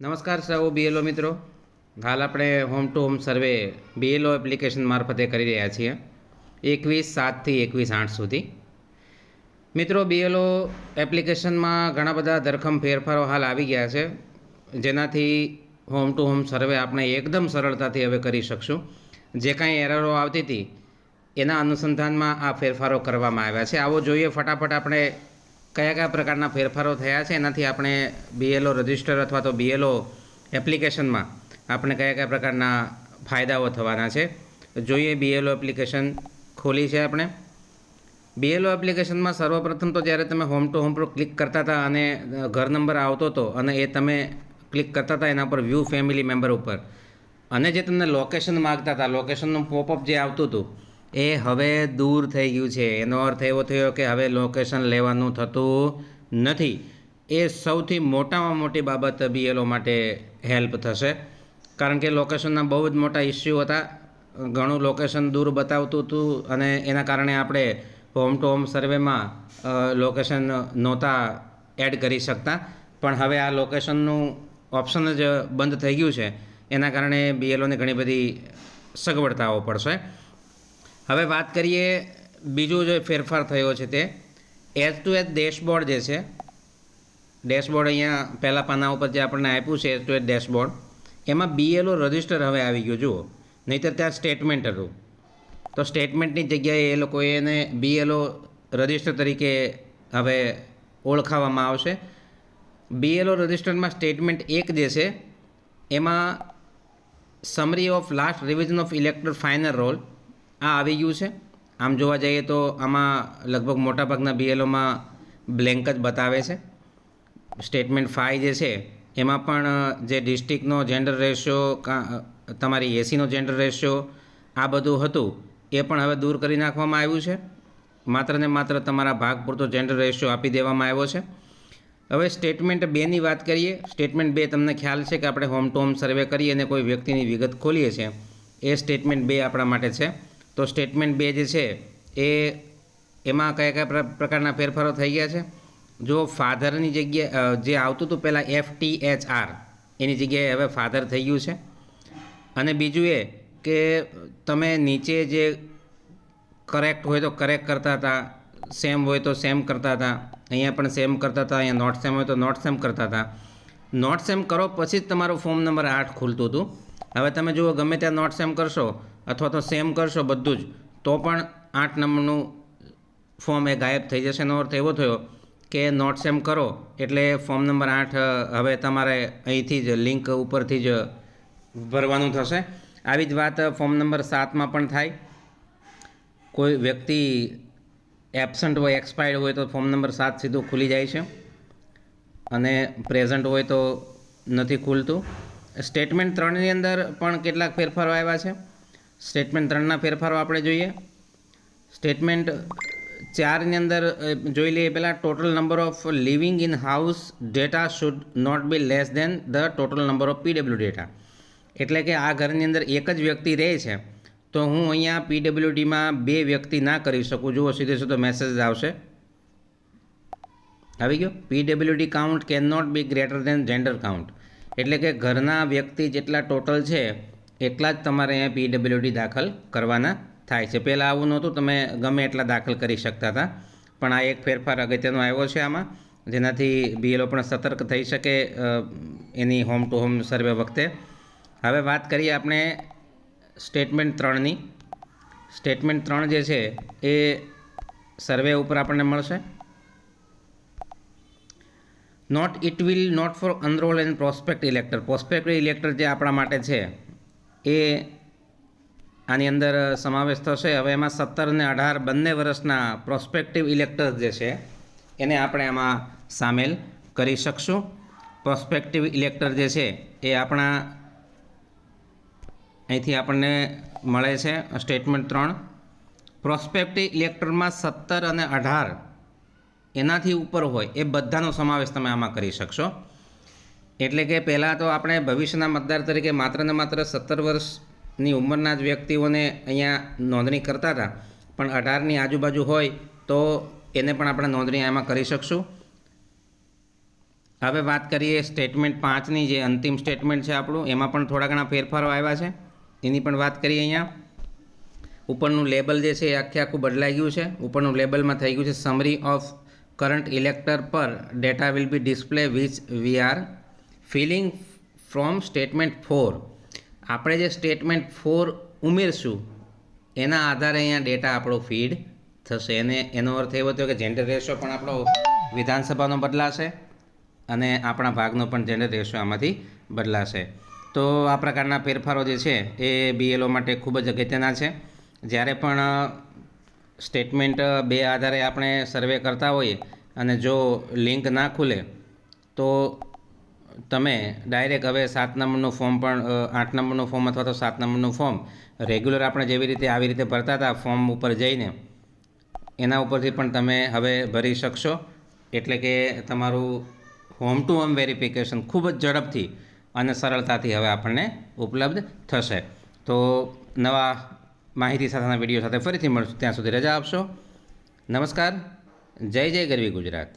નમસ્કાર સૌ બીએલઓ મિત્રો. હાલ આપણે home to home survey BLO application મારફતે કરી રહ્યા છીએ. એકવીસ સાતથી એકવીસ આઠ સુધી. મિત્રો બીએલઓ એપ્લિકેશનમાં ઘણા બધા ધરખમ ફેરફારો હાલ આવી ગયા છે. જેનાથી હોમ ટુ હોમ સર્વે આપણે એકદમ સરળતાથી હવે કરી શકશું. જે કાંઈ એરરો આવતી હતી, એના અનુસંધાનમાં આ ફેરફારો કરવામાં આવ્યા છે. આવો જોઈએ, ફટાફટ આપણે કયા કયા પ્રકારના ફેરફારો થયા છે? એનાથી આપણે બીએલઓ રજિસ્ટર અથવા તો બીએલઓ એપ્લિકેશનમાં આપણે કયા કયા પ્રકારના ફાયદાઓ થવાના છે? જોઈએ બીએલઓ એપ્લિકેશન ખોલી છે આપણે. બીએલઓ એપ્લિકેશનમાં સર્વપ્રથમ તો જ્યારે તમે હોમ ટુ હોમ પર ક્લિક કરતા હતા અને ઘર નંબર આવતો હતો અને એ તમે ક્લિક કરતા હતા એના પર વ્યૂ ફેમિલી મેમ્બર ઉપર. અને જે તમને લોકેશન માગતા હતા લોકેશનનું પોપઅપ જે આવતું હતું એ હવે દૂર થઈ ગયું છે. એનો અર્થ એવો થયો કે હવે લોકેશન લેવાનું થતું નથી. એ સૌથી મોટામાં મોટી બાબત બીએલઓ માટે હેલ્પ થશે. કારણ કે લોકેશનના બહુ જ મોટા ઇસ્યુ હતા. ઘણું લોકેશન દૂર બતાવતું હતું અને એના કારણે આપણે હોમ ટુ હોમ સર્વેમાં લોકેશન નહોતા એડ કરી શકતા. પણ હવે આ લોકેશનનું ઓપ્શન જ બંધ થઈ ગયું છે. એના કારણે બીએલઓને ઘણી બધી સગવડતાઓ પડશે. હવે વાત કરીએ બીજું જે ફેરફાર થયો છે તે. એચ ટુ એચ ડેશબોર્ડ જે છે ડેશબોર્ડ અહીંયા પહેલાં પાના ઉપર જે આપણને આપ્યું છે એચ ટુ એચ ડેશબોર્ડ એમાં બીએલઓ રજિસ્ટર હવે આવી ગયું, જુઓ. નહીંતર ત્યાં સ્ટેટમેન્ટ હતું. તો સ્ટેટમેન્ટની જગ્યાએ એ લોકોએ એને બીએલઓ રજિસ્ટર તરીકે હવે ઓળખાવામાં આવશે. બીએલઓ રજિસ્ટરમાં સ્ટેટમેન્ટ એક જે છે, એમાં summary of last revision of elector final roll આ આવી ગયું છે. આમ જોવા જઈએ તો આમાં લગભગ મોટાભાગના બીએલઓમાં બ્લેન્ક જ બતાવે છે. સ્ટેટમેન્ટ ફાઇવ જે છે, એમાં પણ જે ડિસ્ટ્રિક્ટનો જેન્ડર રેશિયો તમારી એસીનો જેન્ડર રેશિયો આ બધું હતું, એ પણ હવે દૂર કરી નાખવામાં આવ્યું છે. માત્ર ને માત્ર તમારા ભાગ પૂરતો જેન્ડર રેશિયો આપી દેવામાં આવ્યો છે. હવે સ્ટેટમેન્ટ બેની વાત કરીએ. સ્ટેટમેન્ટ બે તમને ખ્યાલ છે કે આપણે હોમ ટુ હોમ સર્વે કરીએ અને કોઈ વ્યક્તિની વિગત ખોલીએ છીએ. એ સ્ટેટમેન્ટ બે આપણા માટે છે. તો સ્ટેટમેન્ટ બે જે છે, એ એમાં કયા કયા પ્રકારના ફેરફારો થઈ ગયા છે? જો ફાધરની જગ્યાએ જે આવતું હતું પહેલાં એફ ટી એચ આર એની જગ્યાએ હવે ફાધર થઈ ગયું છે. અને બીજું એ કે તમે નીચે જે કરેક્ટ હોય તો કરેક્ટ કરતા હતા સેમ હોય તો સેમ કરતા હતા, અહીંયા પણ સેમ કરતા હતા, અહીંયા નોટ સેમ હોય તો નોટ સેમ કરતા હતા. નોટ સેમ કરો પછી જ તમારો ફોર્મ નંબર આઠ ખુલતું હતું. હવે તમે જુઓ, ગમે ત્યાં નોટ સેમ કરશો અથવા તો સેમ કરશો બધું જ, તો પણ આઠ નંબરનું ફોર્મ એ ગાયબ થઈ જશે. એનો અર્થ એવો થયો કે નોટ સેમ કરો, એટલે ફોર્મ નંબર આઠ હવે તમારે અહીંથી જ લિંક ઉપરથી જ ભરવાનું થશે. આવી જ વાત ફોર્મ નંબર સાતમાં પણ થાય. કોઈ વ્યક્તિ એબસન્ટ હોય એક્સપાયર્ડ હોય, તો ફોર્મ નંબર સાત સીધું ખુલી જાય છે. અને પ્રેઝન્ટ હોય તો નથી ખુલતું. સ્ટેટમેન્ટ ત્રણની અંદર પણ કેટલાક ફેરફારો આવ્યા છે. સ્ટેટમેન્ટ ત્રણના ફેરફારો આપણે જોઈએ. સ્ટેટમેન્ટ ચારની અંદર જોઈ લઈએ પહેલાં total number of living in house data should not be less than the total number of PW data એટલે કે આ ઘરની અંદર એક જ વ્યક્તિ રહે છે, તો હું અહીંયા પીડબ્લ્યુડીમાં બે વ્યક્તિ ના કરી શકું. જુઓ, સીધે સીધો મેસેજ આવશે. આવી ગયો. PWD count can not be greater than gender count એટલે કે ઘરના વ્યક્તિ જેટલા ટોટલ છે, એટલા જ તમારે અહીંયા પીડબ્લ્યુડી દાખલ કરવાના થાય છે. પહેલાં આવું નહોતું, તમે ગમે એટલા દાખલ કરી શકતા હતા. પણ આ એક ફેરફાર અગત્યનો આવ્યો છે આમાં, જેનાથી બીએલઓ પણ સતર્ક થઈ શકે એની હોમ ટુ હોમ સર્વે વખતે. હવે વાત કરીએ આપણે સ્ટેટમેન્ટ ત્રણની. સ્ટેટમેન્ટ ત્રણ જે છે, એ સર્વે ઉપર આપણને મળશે. Note it will not for unroll and prospect elector prospect elector જે આપણા માટે છે, એ આની અંદર સમાવેશ થશે. હવે એમાં સત્તર અને અઢાર બંને વર્ષના પ્રોસ્પેક્ટિવ ઇલેક્ટર્સ જે છે, એને આપણે આમાં સામેલ કરી શકશું. પ્રોસ્પેક્ટિવ ઇલેક્ટર જે છે, એ આપણા અહીંથી આપણને મળે છે સ્ટેટમેન્ટ ત્રણ. પ્રોસ્પેક્ટિવ ઇલેક્ટરમાં સત્તર અને અઢાર એનાથી ઉપર હોય એ બધાનો સમાવેશ તમે આમાં કરી શકશો. એટલે કે પહેલાં તો આપણે ભવિષ્યના મતદાર તરીકે માત્ર ને માત્ર સત્તર વર્ષની ઉંમરના જ વ્યક્તિઓને અહીંયા નોંધણી કરતા હતા. પણ અઢારની આજુબાજુ હોય તો એને પણ આપણે નોંધણી આમાં કરી શકશું. હવે વાત કરીએ સ્ટેટમેન્ટ પાંચની, જે અંતિમ સ્ટેટમેન્ટ છે આપણું, એમાં પણ થોડા ઘણા ફેરફારો આવ્યા છે. એની પણ વાત કરીએ અહીંયા. ઉપરનું લેબલ જે છે એ આખે આખું બદલાઈ ગયું છે. ઉપરનું લેબલમાં થઈ ગયું છે સમરી ઓફ કરંટ ઇલેક્ટર પર data will be display which we are filling from statement four આપણે જે સ્ટેટમેન્ટ ફોર ઉમેરશું, એના આધારે અહીંયા ડેટા આપણો ફીડ થશે. એને, એનો અર્થ એવો થયો કે જેન્ડર રેશિયો પણ આપણો વિધાનસભાનો બદલાશે અને આપણા ભાગનો પણ જેન્ડર રેશિયો આમાંથી બદલાશે. તો આ પ્રકારના ફેરફારો જે છે એ બીએલઓ માટે ખૂબ જ અગત્યના છે. જ્યારે પણ સ્ટેટમેન્ટ બે આધારે આપણે સર્વે કરતા હોઈએ અને જો લિંક ના ખુલે, તો તમે ડાયરેક્ટ હવે સાત નંબરનું ફોર્મ પણ આઠ નંબરનું ફોર્મ અથવા તો સાત નંબરનું ફોર્મ રેગ્યુલર આપણે જેવી રીતે આવી રીતે ભરતા હતા ફોર્મ ઉપર જઈને, એના ઉપરથી પણ તમે હવે ભરી શકશો. એટલે કે તમારું હોમ ટુ હોમ વેરિફિકેશન ખૂબ જ ઝડપથી અને સરળતાથી હવે આપણને ઉપલબ્ધ થશે. તો નવા માહિતી સાથેના વીડિયો સાથે ફરીથી મળશું. ત્યાં સુધી રજા આપશો. નમસ્કાર. જય જય ગરવી ગુજરાત.